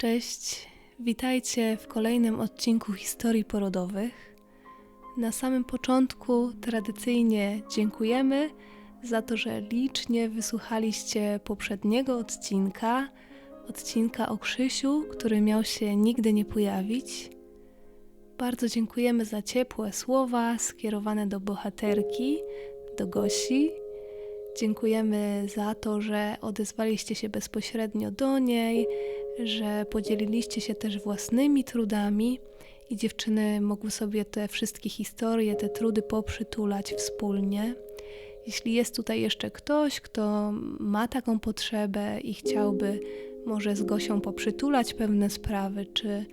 Cześć, witajcie w kolejnym odcinku historii porodowych. Na samym początku tradycyjnie dziękujemy za to, że licznie wysłuchaliście poprzedniego odcinka, odcinka o Krzysiu, który miał się nigdy nie pojawić. Bardzo dziękujemy za ciepłe słowa skierowane do bohaterki, do Gosi. Dziękujemy za to, że odezwaliście się bezpośrednio do niej, że podzieliliście się też własnymi trudami i dziewczyny mogły sobie te wszystkie historie, te trudy poprzytulać wspólnie. Jeśli jest tutaj jeszcze ktoś, kto ma taką potrzebę i chciałby może z Gosią poprzytulać pewne sprawy, czy,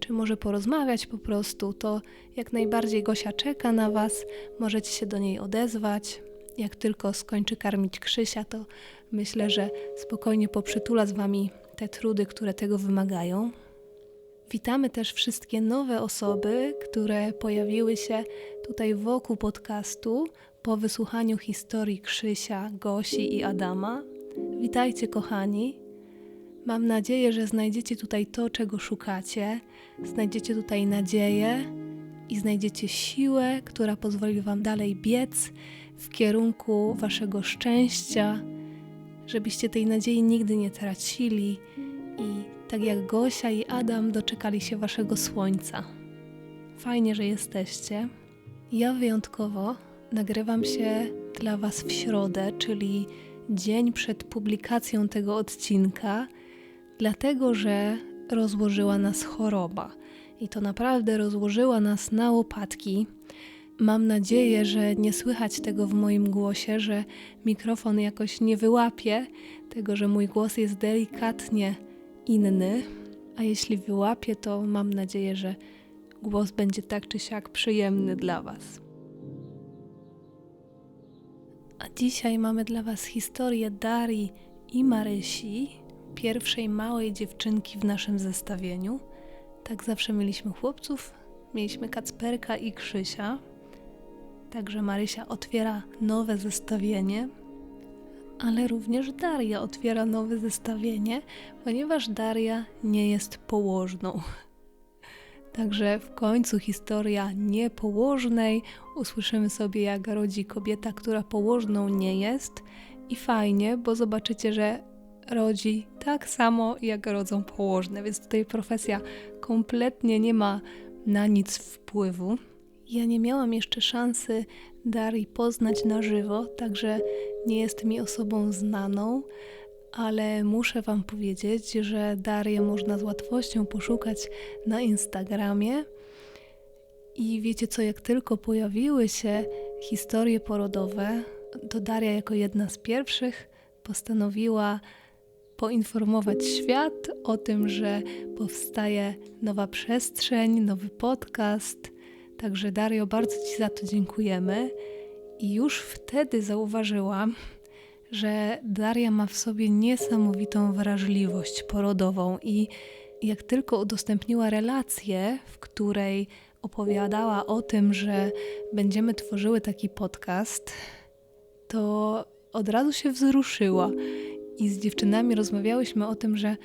czy może porozmawiać po prostu, to jak najbardziej Gosia czeka na Was, możecie się do niej odezwać. Jak tylko skończy karmić Krzysia, to myślę, że spokojnie poprzytula z Wami te trudy, które tego wymagają. Witamy też wszystkie nowe osoby, które pojawiły się tutaj wokół podcastu po wysłuchaniu historii Krzysia, Gosi i Adama. Witajcie, kochani. Mam nadzieję, że znajdziecie tutaj to, czego szukacie. Znajdziecie tutaj nadzieję i znajdziecie siłę, która pozwoli Wam dalej biec w kierunku Waszego szczęścia, żebyście tej nadziei nigdy nie tracili i tak jak Gosia i Adam doczekali się Waszego słońca. Fajnie, że jesteście. Ja wyjątkowo nagrywam się dla Was w środę, czyli dzień przed publikacją tego odcinka, dlatego że rozłożyła nas choroba. I to naprawdę rozłożyła nas na łopatki. Mam nadzieję, że nie słychać tego w moim głosie, że mikrofon jakoś nie wyłapie tego, że mój głos jest delikatnie inny. A jeśli wyłapie, to mam nadzieję, że głos będzie tak czy siak przyjemny dla Was. A dzisiaj mamy dla Was historię Darii i Marysi, pierwszej małej dziewczynki w naszym zestawieniu. Tak zawsze mieliśmy chłopców, mieliśmy Kacperka i Krzysia. Także Marysia otwiera nowe zestawienie, ale również Daria otwiera nowe zestawienie, ponieważ Daria nie jest położną. Także w końcu historia niepołożnej. Usłyszymy sobie, jak rodzi kobieta, która położną nie jest. I fajnie, bo zobaczycie, że rodzi tak samo, jak rodzą położne, więc tutaj profesja kompletnie nie ma na nic wpływu. Ja nie miałam jeszcze szansy Darii poznać na żywo, także nie jest mi osobą znaną, ale muszę Wam powiedzieć, że Darię można z łatwością poszukać na Instagramie. I wiecie co, jak tylko pojawiły się historie porodowe, to Daria jako jedna z pierwszych postanowiła poinformować świat o tym, że powstaje nowa przestrzeń, nowy podcast. Także Dario, bardzo Ci za to dziękujemy. I już wtedy zauważyłam, że Daria ma w sobie niesamowitą wrażliwość porodową i jak tylko udostępniła relację, w której opowiadała o tym, że będziemy tworzyły taki podcast, to od razu się wzruszyła. I z dziewczynami rozmawiałyśmy o tym, że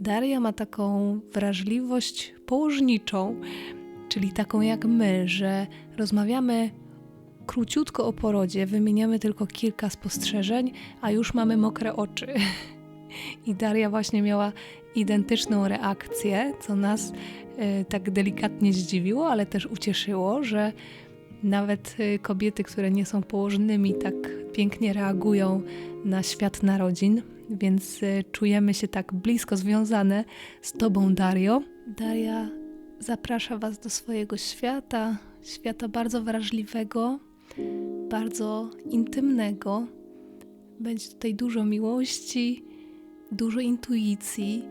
Daria ma taką wrażliwość położniczą, czyli taką jak my, że rozmawiamy króciutko o porodzie, wymieniamy tylko kilka spostrzeżeń, a już mamy mokre oczy. I Daria właśnie miała identyczną reakcję, co nas y, tak delikatnie zdziwiło, ale też ucieszyło, że nawet y, kobiety, które nie są położnymi, tak pięknie reagują na świat narodzin, więc y, czujemy się tak blisko związane z Tobą, Dario. Daria zaprasza Was do swojego świata, świata bardzo wrażliwego, bardzo intymnego. Będzie tutaj dużo miłości, dużo intuicji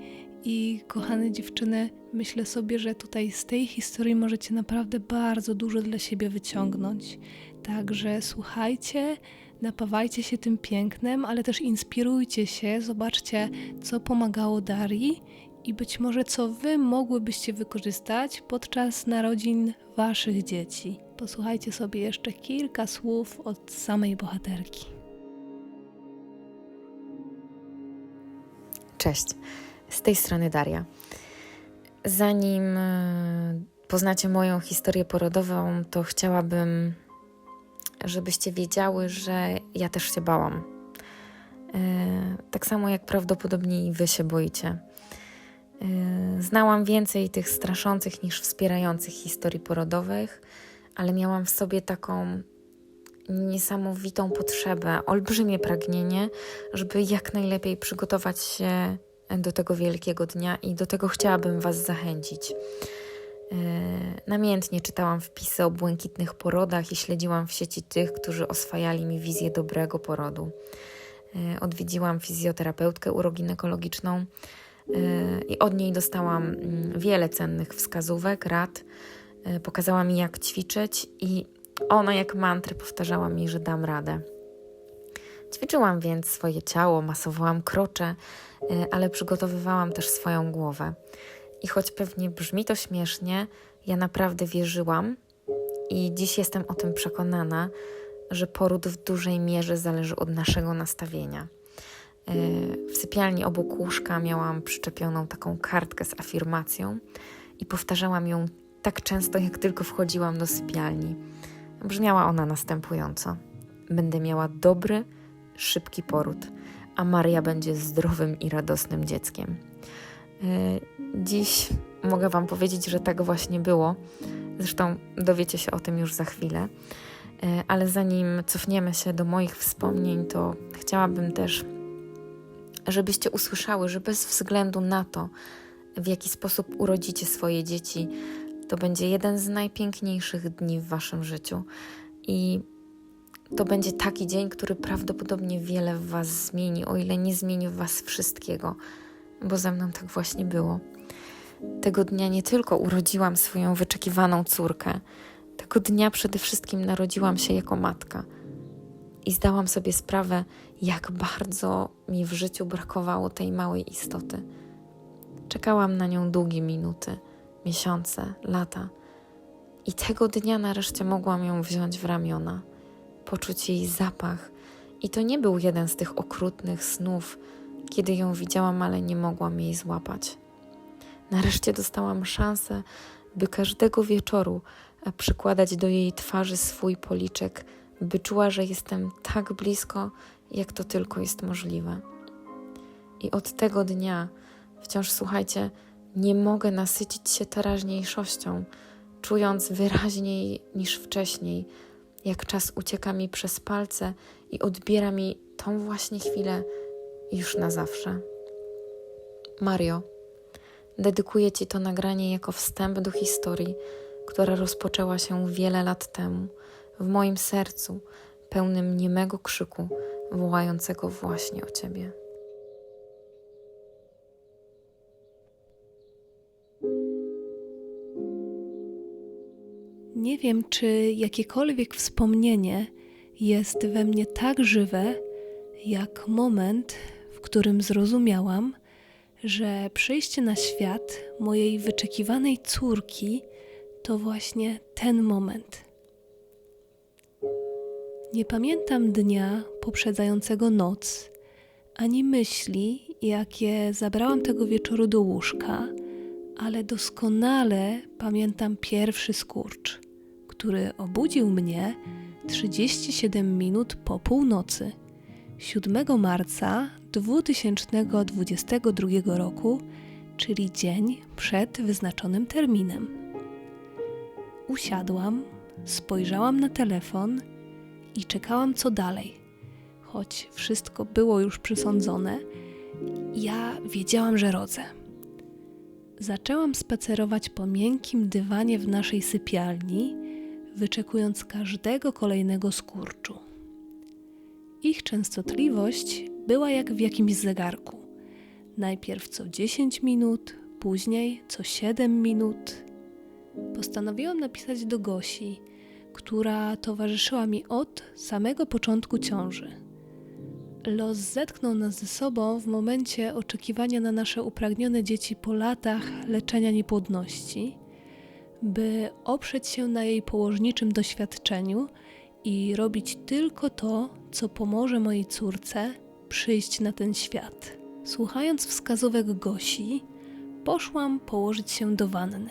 i kochane dziewczyny, myślę sobie, że tutaj z tej historii możecie naprawdę bardzo dużo dla siebie wyciągnąć. Także słuchajcie, napawajcie się tym pięknem, ale też inspirujcie się, zobaczcie, co pomagało Darii i być może co Wy mogłybyście wykorzystać podczas narodzin Waszych dzieci. Posłuchajcie sobie jeszcze kilka słów od samej bohaterki. Cześć. Z tej strony Daria. Zanim e, poznacie moją historię porodową, to chciałabym, żebyście wiedziały, że ja też się bałam. E, tak samo jak prawdopodobnie i wy się boicie. E, znałam więcej tych straszących niż wspierających historii porodowych, ale miałam w sobie taką niesamowitą potrzebę, olbrzymie pragnienie, żeby jak najlepiej przygotować się do tego wielkiego dnia i do tego chciałabym Was zachęcić. E, namiętnie czytałam wpisy o błękitnych porodach i śledziłam w sieci tych, którzy oswajali mi wizję dobrego porodu. E, odwiedziłam fizjoterapeutkę uroginekologiczną e, i od niej dostałam mm, wiele cennych wskazówek, rad. Pokazała mi, jak ćwiczyć, i ona, jak mantrę, powtarzała mi, że dam radę. Ćwiczyłam więc swoje ciało, masowałam krocze, ale przygotowywałam też swoją głowę. I choć pewnie brzmi to śmiesznie, ja naprawdę wierzyłam i dziś jestem o tym przekonana, że poród w dużej mierze zależy od naszego nastawienia. W sypialni obok łóżka miałam przyczepioną taką kartkę z afirmacją i powtarzałam ją tak często, jak tylko wchodziłam do sypialni. Brzmiała ona następująco: Będę miała dobry, szybki poród, a Maria będzie zdrowym i radosnym dzieckiem. E, dziś mogę Wam powiedzieć, że tak właśnie było. Zresztą dowiecie się o tym już za chwilę. E, ale zanim cofniemy się do moich wspomnień, to chciałabym też, żebyście usłyszały, że bez względu na to, w jaki sposób urodzicie swoje dzieci, to będzie jeden z najpiękniejszych dni w Waszym życiu. I to będzie taki dzień, który prawdopodobnie wiele w Was zmieni, o ile nie zmieni w Was wszystkiego bo ze mną tak właśnie było. Tego dnia nie tylko urodziłam swoją wyczekiwaną córkę, tego dnia przede wszystkim narodziłam się jako matka i zdałam sobie sprawę, jak bardzo mi w życiu brakowało tej małej istoty. Czekałam na nią długie minuty, miesiące, lata. I tego dnia nareszcie mogłam ją wziąć w ramiona, poczuć jej zapach. I to nie był jeden z tych okrutnych snów, kiedy ją widziałam, ale nie mogłam jej złapać. Nareszcie dostałam szansę, by każdego wieczoru e, przykładać do jej twarzy swój policzek, by czuła, że jestem tak blisko, jak to tylko jest możliwe. I od tego dnia, wciąż słuchajcie, nie mogę nasycić się teraźniejszością, czując wyraźniej niż wcześniej, jak czas ucieka mi przez palce i odbiera mi tą właśnie chwilę, już na zawsze. Mario, dedykuję Ci to nagranie jako wstęp do historii, która rozpoczęła się wiele lat temu w moim sercu, pełnym niemego krzyku, wołającego właśnie o Ciebie. Nie wiem, czy jakiekolwiek wspomnienie jest we mnie tak żywe, jak moment, w którym zrozumiałam, że przyjście na świat mojej wyczekiwanej córki to właśnie ten moment. Nie pamiętam dnia poprzedzającego noc, ani myśli, jakie zabrałam tego wieczoru do łóżka, ale doskonale pamiętam pierwszy skurcz, który obudził mnie 37 minut po północy, 7 marca 2022 roku, czyli dzień przed wyznaczonym terminem. Usiadłam, spojrzałam na telefon i czekałam co dalej. Choć wszystko było już przysądzone, ja wiedziałam, że rodzę. Zaczęłam spacerować po miękkim dywanie w naszej sypialni, wyczekując każdego kolejnego skurczu. Ich częstotliwość była jak w jakimś zegarku. Najpierw co 10 minut, później co 7 minut. Postanowiłam napisać do Gosi, która towarzyszyła mi od samego początku ciąży. Los zetknął nas ze sobą w momencie oczekiwania na nasze upragnione dzieci po latach leczenia niepłodności, by oprzeć się na jej położniczym doświadczeniu i robić tylko to, co pomoże mojej córce przyjść na ten świat. Słuchając wskazówek Gosi, poszłam położyć się do wanny.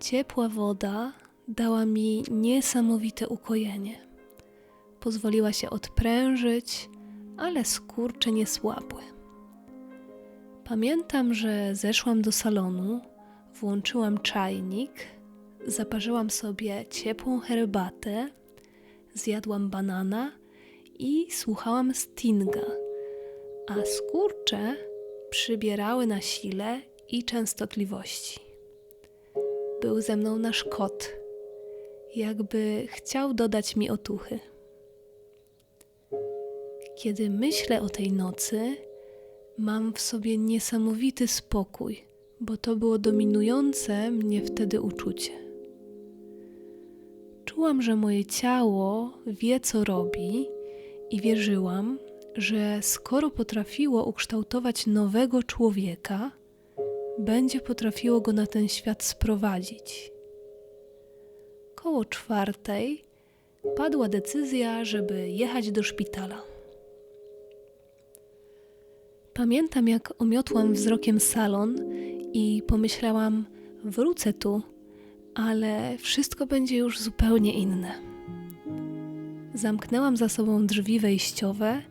Ciepła woda dała mi niesamowite ukojenie. Pozwoliła się odprężyć, ale skurcze nie słabły. Pamiętam, że zeszłam do salonu, włączyłam czajnik, zaparzyłam sobie ciepłą herbatę, zjadłam banana i słuchałam Stinga, a skurcze przybierały na sile i częstotliwości. Był ze mną nasz kot, jakby chciał dodać mi otuchy. Kiedy myślę o tej nocy, mam w sobie niesamowity spokój, bo to było dominujące mnie wtedy uczucie. Czułam, że moje ciało wie, co robi, i wierzyłam, że skoro potrafiło ukształtować nowego człowieka, będzie potrafiło go na ten świat sprowadzić. Koło czwartej padła decyzja, żeby jechać do szpitala. Pamiętam, jak omiotłam wzrokiem salon i pomyślałam: wrócę tu, ale wszystko będzie już zupełnie inne. Zamknęłam za sobą drzwi wejściowe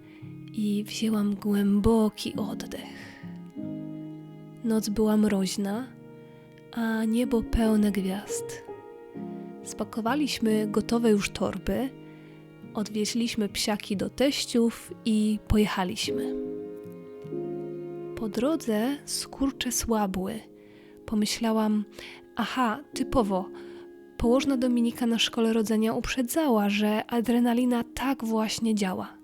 i wzięłam głęboki oddech. Noc była mroźna, a niebo pełne gwiazd. Spakowaliśmy gotowe już torby, odwieźliśmy psiaki do teściów i pojechaliśmy. Po drodze skurcze słabły. Pomyślałam, aha, typowo. Położna Dominika na szkole rodzenia uprzedzała, że adrenalina tak właśnie działa.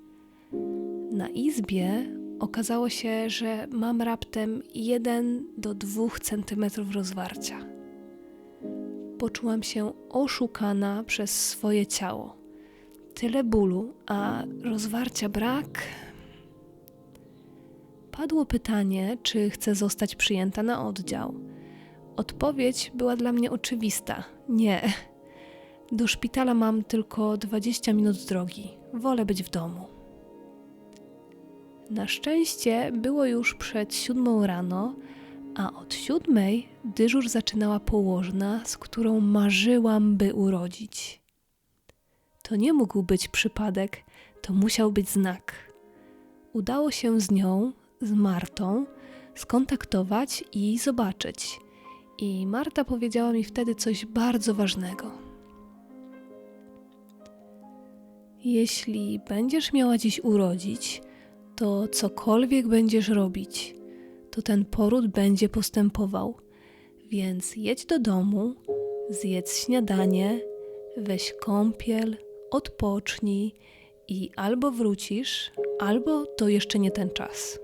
Na izbie okazało się, że mam raptem 1 do 2 cm rozwarcia. Poczułam się oszukana przez swoje ciało. Tyle bólu, a rozwarcia brak. Padło pytanie, czy chcę zostać przyjęta na oddział. Odpowiedź była dla mnie oczywista: nie. Do szpitala mam tylko 20 minut drogi. Wolę być w domu. Na szczęście było już przed siódmą rano, a od siódmej dyżur zaczynała położna, z którą marzyłam, by urodzić. To nie mógł być przypadek, to musiał być znak. Udało się z nią, z Martą, skontaktować i zobaczyć. I Marta powiedziała mi wtedy coś bardzo ważnego. Jeśli będziesz miała dziś urodzić, to cokolwiek będziesz robić, to ten poród będzie postępował. Więc jedź do domu, zjedz śniadanie, weź kąpiel, odpocznij i albo wrócisz, albo to jeszcze nie ten czas.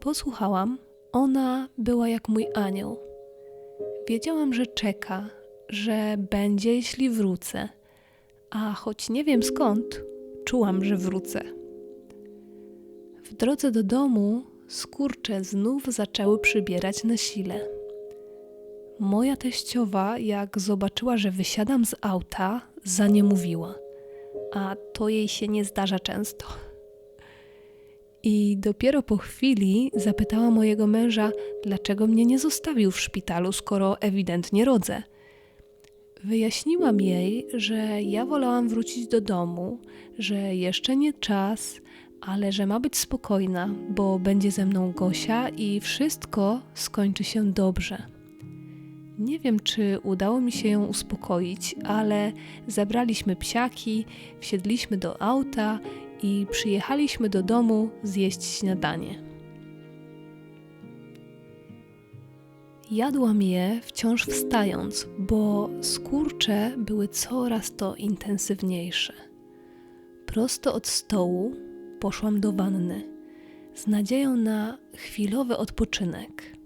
Posłuchałam, ona była jak mój anioł. Wiedziałam, że czeka, że będzie, jeśli wrócę, a choć nie wiem skąd, czułam, że wrócę. W drodze do domu skurcze znów zaczęły przybierać na sile. Moja teściowa, jak zobaczyła, że wysiadam z auta, zaniemówiła, a to jej się nie zdarza często. I dopiero po chwili zapytała mojego męża, dlaczego mnie nie zostawił w szpitalu, skoro ewidentnie rodzę. Wyjaśniłam jej, że ja wolałam wrócić do domu, że jeszcze nie czas, ale że ma być spokojna, bo będzie ze mną Gosia i wszystko skończy się dobrze. Nie wiem, czy udało mi się ją uspokoić, ale zabraliśmy psiaki, wsiedliśmy do auta i przyjechaliśmy do domu zjeść śniadanie. Jadłam je wciąż wstając, bo skurcze były coraz to intensywniejsze. Prosto od stołu poszłam do wanny z nadzieją na chwilowy odpoczynek.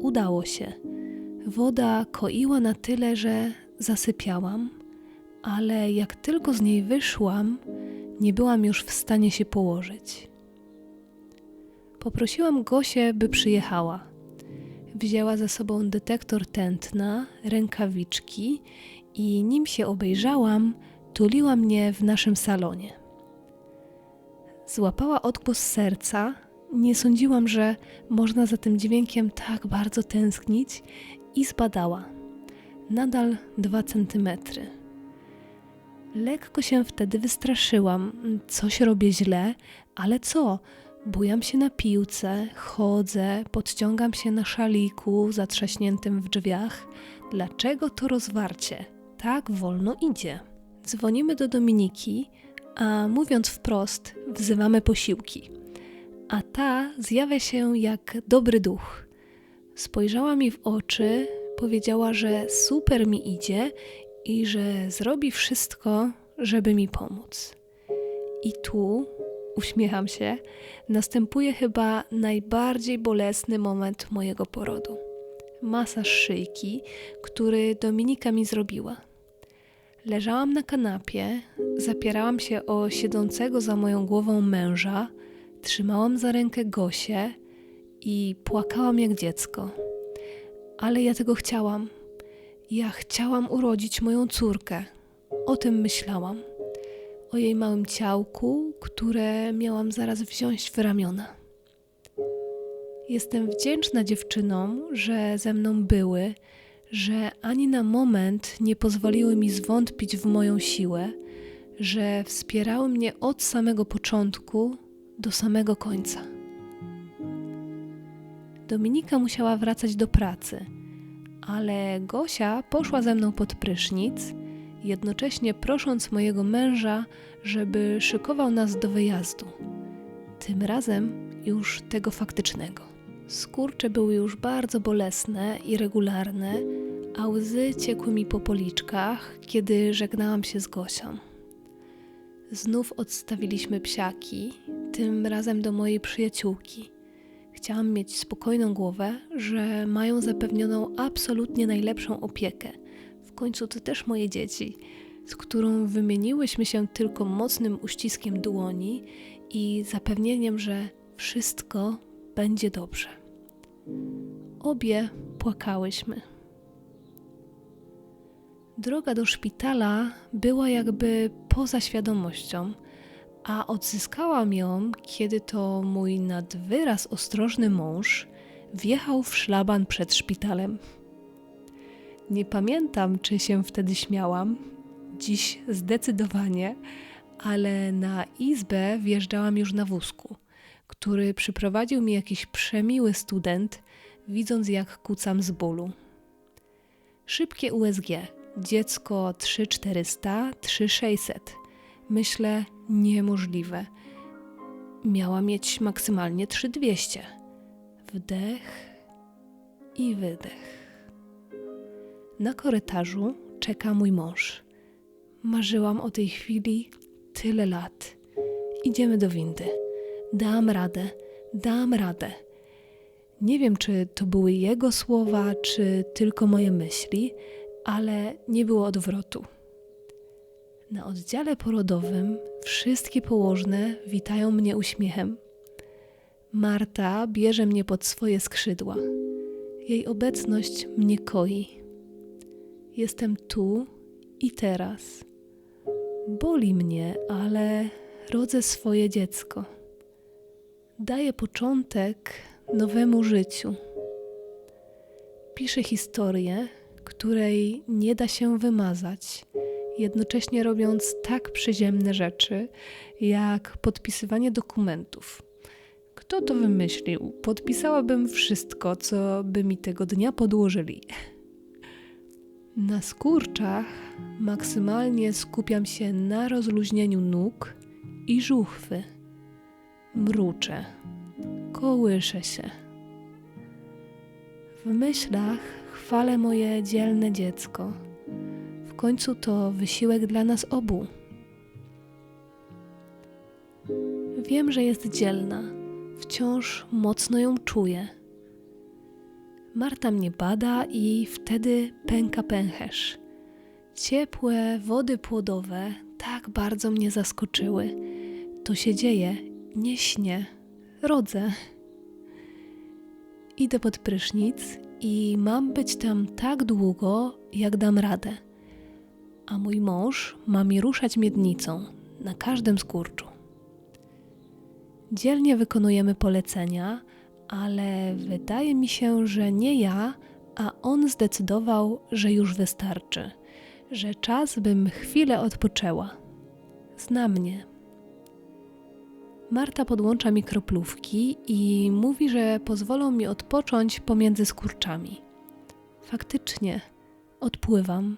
Udało się. Woda koiła na tyle, że zasypiałam, ale jak tylko z niej wyszłam, nie byłam już w stanie się położyć. Poprosiłam Gosię, by przyjechała. Wzięła ze sobą detektor tętna, rękawiczki i nim się obejrzałam, tuliła mnie w naszym salonie. Złapała odgłos serca. Nie sądziłam, że można za tym dźwiękiem tak bardzo tęsknić i zbadała. Nadal dwa centymetry. Lekko się wtedy wystraszyłam. Coś robię źle, ale co? Bujam się na piłce, chodzę, podciągam się na szaliku zatrzaśniętym w drzwiach. Dlaczego to rozwarcie? Tak wolno idzie. Dzwonimy do Dominiki, a mówiąc wprost, wzywamy posiłki. A ta zjawia się jak dobry duch. Spojrzała mi w oczy, powiedziała, że super mi idzie i że zrobi wszystko, żeby mi pomóc. I tu, uśmiecham się, następuje chyba najbardziej bolesny moment mojego porodu. Masaż szyjki, który Dominika mi zrobiła. Leżałam na kanapie, zapierałam się o siedzącego za moją głową męża, trzymałam za rękę Gosię i płakałam jak dziecko. Ale ja tego chciałam. Ja chciałam urodzić moją córkę. O tym myślałam. O jej małym ciałku, które miałam zaraz wziąć w ramiona. Jestem wdzięczna dziewczynom, że ze mną były, że ani na moment nie pozwoliły mi zwątpić w moją siłę, że wspierały mnie od samego początku do samego końca. Dominika musiała wracać do pracy, ale Gosia poszła ze mną pod prysznic, jednocześnie prosząc mojego męża, żeby szykował nas do wyjazdu. Tym razem już tego faktycznego. Skurcze były już bardzo bolesne i regularne, a łzy ciekły mi po policzkach, kiedy żegnałam się z Gosią. Znów odstawiliśmy psiaki, tym razem do mojej przyjaciółki. Chciałam mieć spokojną głowę, że mają zapewnioną absolutnie najlepszą opiekę. W końcu to też moje dzieci, z którą wymieniłyśmy się tylko mocnym uściskiem dłoni i zapewnieniem, że wszystko będzie dobrze. Obie płakałyśmy. Droga do szpitala była jakby poza świadomością, a odzyskałam ją, kiedy to mój nad wyraz ostrożny mąż wjechał w szlaban przed szpitalem. Nie pamiętam, czy się wtedy śmiałam, dziś zdecydowanie, ale na izbę wjeżdżałam już na wózku, który przyprowadził mi jakiś przemiły student, widząc jak kucam z bólu. Szybkie USG Dziecko 3400, 3600. Myślę, niemożliwe. Miała mieć maksymalnie 3200. Wdech i wydech. Na korytarzu czeka mój mąż. Marzyłam o tej chwili tyle lat. Idziemy do windy. Dam radę, dam radę. Nie wiem, czy to były jego słowa, czy tylko moje myśli, ale nie było odwrotu. Na oddziale porodowym wszystkie położne witają mnie uśmiechem. Marta bierze mnie pod swoje skrzydła. Jej obecność mnie koi. Jestem tu i teraz. Boli mnie, ale rodzę swoje dziecko. Daję początek nowemu życiu. Piszę historię, której nie da się wymazać, jednocześnie robiąc tak przyziemne rzeczy, jak podpisywanie dokumentów. Kto to wymyślił? Podpisałabym wszystko, co by mi tego dnia podłożyli. Na skurczach maksymalnie skupiam się na rozluźnieniu nóg i żuchwy. Mruczę, kołyszę się. W myślach chwalę moje dzielne dziecko. W końcu to wysiłek dla nas obu. Wiem, że jest dzielna, wciąż mocno ją czuję. Marta mnie bada i wtedy pęka pęcherz. Ciepłe wody płodowe tak bardzo mnie zaskoczyły. To się dzieje, nie śnię, rodzę. Idę pod prysznic i mam być tam tak długo, jak dam radę. A mój mąż ma mi ruszać miednicą na każdym skurczu. Dzielnie wykonujemy polecenia, ale wydaje mi się, że nie ja, a on zdecydował, że już wystarczy, że czas bym chwilę odpoczęła. Zna mnie. Marta podłącza mi kroplówki i mówi, że pozwolą mi odpocząć pomiędzy skurczami. Faktycznie, odpływam.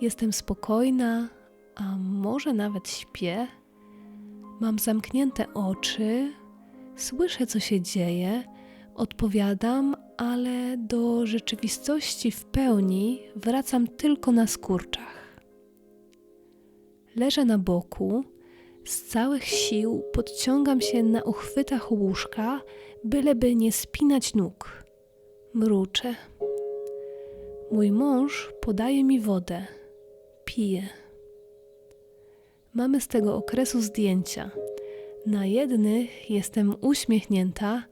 Jestem spokojna, a może nawet śpię. Mam zamknięte oczy, słyszę, co się dzieje, odpowiadam, ale do rzeczywistości w pełni wracam tylko na skurczach. Leżę na boku, z całych sił podciągam się na uchwytach łóżka, byleby nie spinać nóg. Mruczę. Mój mąż podaje mi wodę. Piję. Mamy z tego okresu zdjęcia. Na jednych jestem uśmiechnięta,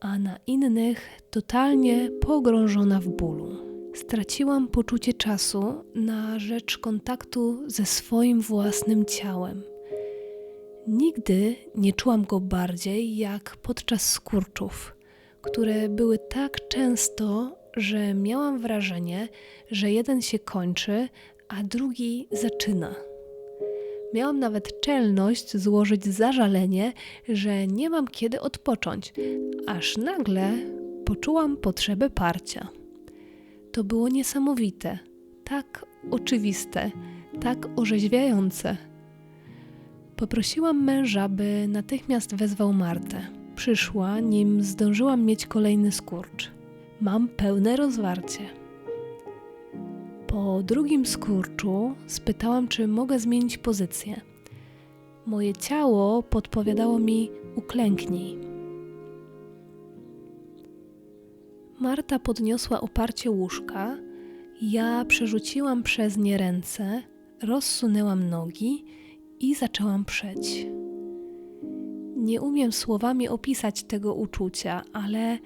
a na innych totalnie pogrążona w bólu. Straciłam poczucie czasu na rzecz kontaktu ze swoim własnym ciałem. Nigdy nie czułam go bardziej jak podczas skurczów, które były tak często, że miałam wrażenie, że jeden się kończy, a drugi zaczyna. Miałam nawet czelność złożyć zażalenie, że nie mam kiedy odpocząć, aż nagle poczułam potrzebę parcia. To było niesamowite, tak oczywiste, tak orzeźwiające. Poprosiłam męża, by natychmiast wezwał Martę. Przyszła, nim zdążyłam mieć kolejny skurcz. Mam pełne rozwarcie. Po drugim skurczu spytałam, czy mogę zmienić pozycję. Moje ciało podpowiadało mi uklęknij. Marta podniosła oparcie łóżka, ja przerzuciłam przez nie ręce, rozsunęłam nogi i zaczęłam przeć. Nie umiem słowami opisać tego uczucia, ale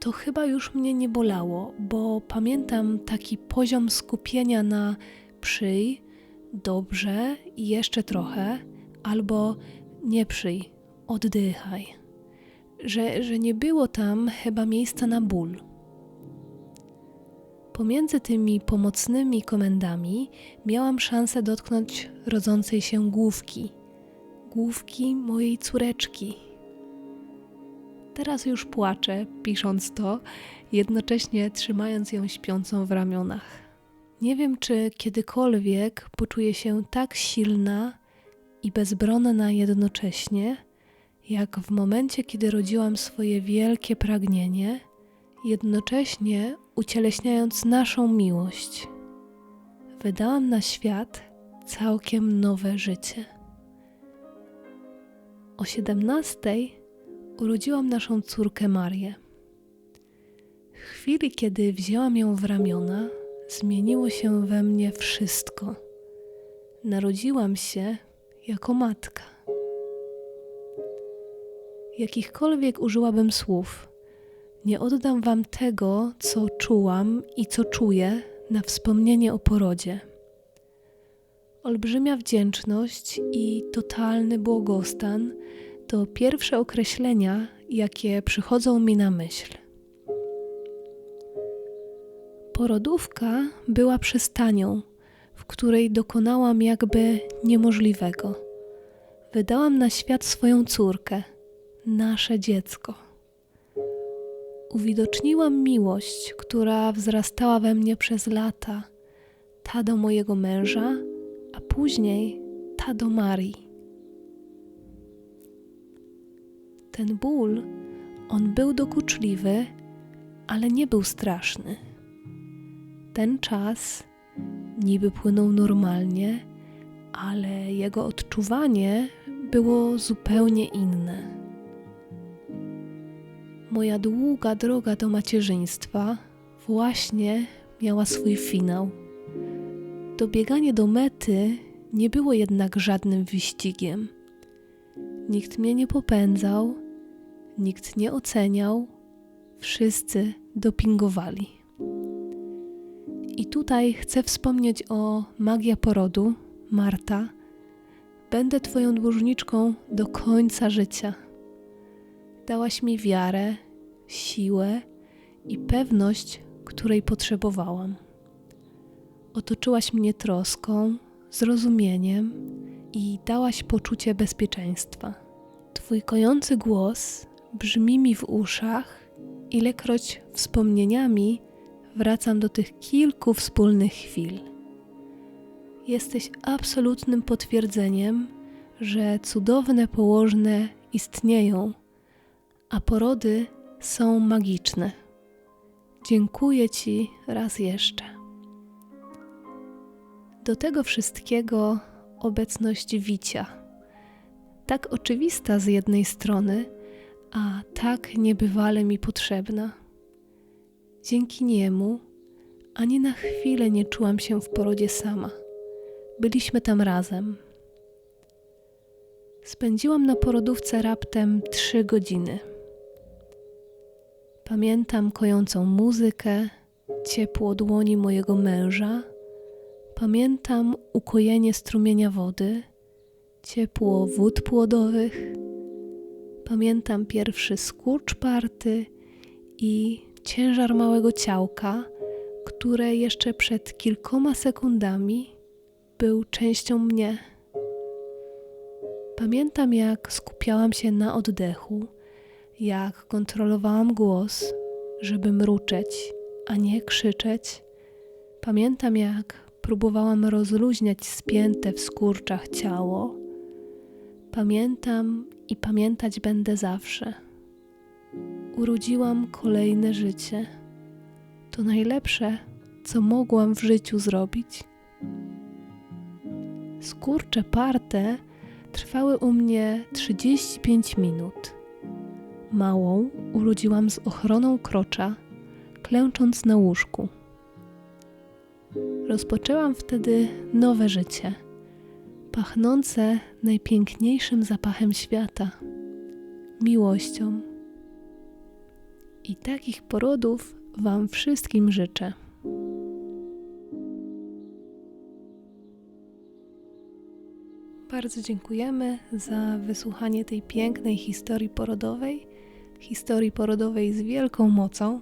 to chyba już mnie nie bolało, bo pamiętam taki poziom skupienia na przyj, dobrze i jeszcze trochę, albo nie przyj, oddychaj. Że, że nie było tam chyba miejsca na ból. Pomiędzy tymi pomocnymi komendami miałam szansę dotknąć rodzącej się główki, główki mojej córeczki. Teraz już płaczę, pisząc to, jednocześnie trzymając ją śpiącą w ramionach. Nie wiem, czy kiedykolwiek poczuję się tak silna i bezbronna jednocześnie, jak w momencie, kiedy rodziłam swoje wielkie pragnienie, jednocześnie ucieleśniając naszą miłość. Wydałam na świat całkiem nowe życie. O siedemnastej urodziłam naszą córkę Marię. W chwili, kiedy wzięłam ją w ramiona, zmieniło się we mnie wszystko. Narodziłam się jako matka. Jakichkolwiek użyłabym słów, nie oddam wam tego, co czułam i co czuję na wspomnienie o porodzie. Olbrzymia wdzięczność i totalny błogostan to pierwsze określenia, jakie przychodzą mi na myśl. Porodówka była przystanią, w której dokonałam jakby niemożliwego. Wydałam na świat swoją córkę, nasze dziecko. Uwidoczniłam miłość, która wzrastała we mnie przez lata, ta do mojego męża, a później ta do Marii. Ten ból, on był dokuczliwy, ale nie był straszny. Ten czas niby płynął normalnie, ale jego odczuwanie było zupełnie inne. Moja długa droga do macierzyństwa właśnie miała swój finał. Dobieganie do mety nie było jednak żadnym wyścigiem. Nikt mnie nie popędzał, nikt nie oceniał, wszyscy dopingowali. I tutaj chcę wspomnieć o Magia Porodu, Marta, będę Twoją dłużniczką do końca życia. Dałaś mi wiarę, siłę i pewność, której potrzebowałam. Otoczyłaś mnie troską, zrozumieniem i dałaś poczucie bezpieczeństwa. Twój kojący głos brzmi mi w uszach, ilekroć wspomnieniami wracam do tych kilku wspólnych chwil. Jesteś absolutnym potwierdzeniem, że cudowne położne istnieją, a porody są magiczne. Dziękuję Ci raz jeszcze. Do tego wszystkiego obecność Wicia. Tak oczywista z jednej strony, a tak niebywale mi potrzebna. Dzięki niemu ani na chwilę nie czułam się w porodzie sama. Byliśmy tam razem. Spędziłam na porodówce raptem trzy godziny. Pamiętam kojącą muzykę, ciepło dłoni mojego męża. Pamiętam ukojenie strumienia wody, ciepło wód płodowych. Pamiętam pierwszy skurcz party i ciężar małego ciałka, które jeszcze przed kilkoma sekundami był częścią mnie. Pamiętam, jak skupiałam się na oddechu, jak kontrolowałam głos, żeby mruczeć, a nie krzyczeć. Pamiętam, jak próbowałam rozluźniać spięte w skurczach ciało. Pamiętam i pamiętać będę zawsze. Urodziłam kolejne życie. To najlepsze, co mogłam w życiu zrobić. Skurcze parte trwały u mnie 35 minut. Małą urodziłam z ochroną krocza, klęcząc na łóżku. Rozpoczęłam wtedy nowe życie, pachnące najpiękniejszym zapachem świata miłością. I takich porodów Wam wszystkim życzę. Bardzo dziękujemy za wysłuchanie tej pięknej historii porodowej, historii porodowej z wielką mocą.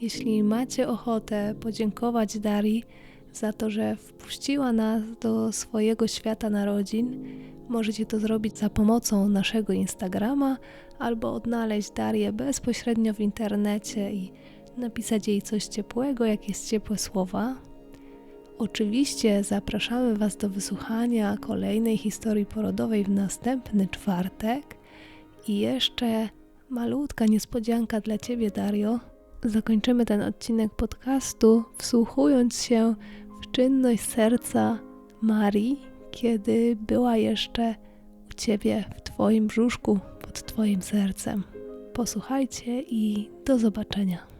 Jeśli macie ochotę podziękować Darii za to, że wpuściła nas do swojego świata narodzin, możecie to zrobić za pomocą naszego Instagrama albo odnaleźć Darię bezpośrednio w internecie i napisać jej coś ciepłego, jakieś ciepłe słowa. Oczywiście zapraszamy Was do wysłuchania kolejnej historii porodowej w następny czwartek. I jeszcze malutka niespodzianka dla Ciebie, Dario. Zakończymy ten odcinek podcastu wsłuchując się w czynność serca Marii, kiedy była jeszcze u Ciebie w Twoim brzuszku, pod Twoim sercem. Posłuchajcie i do zobaczenia.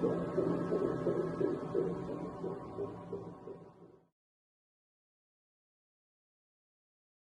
Thank you.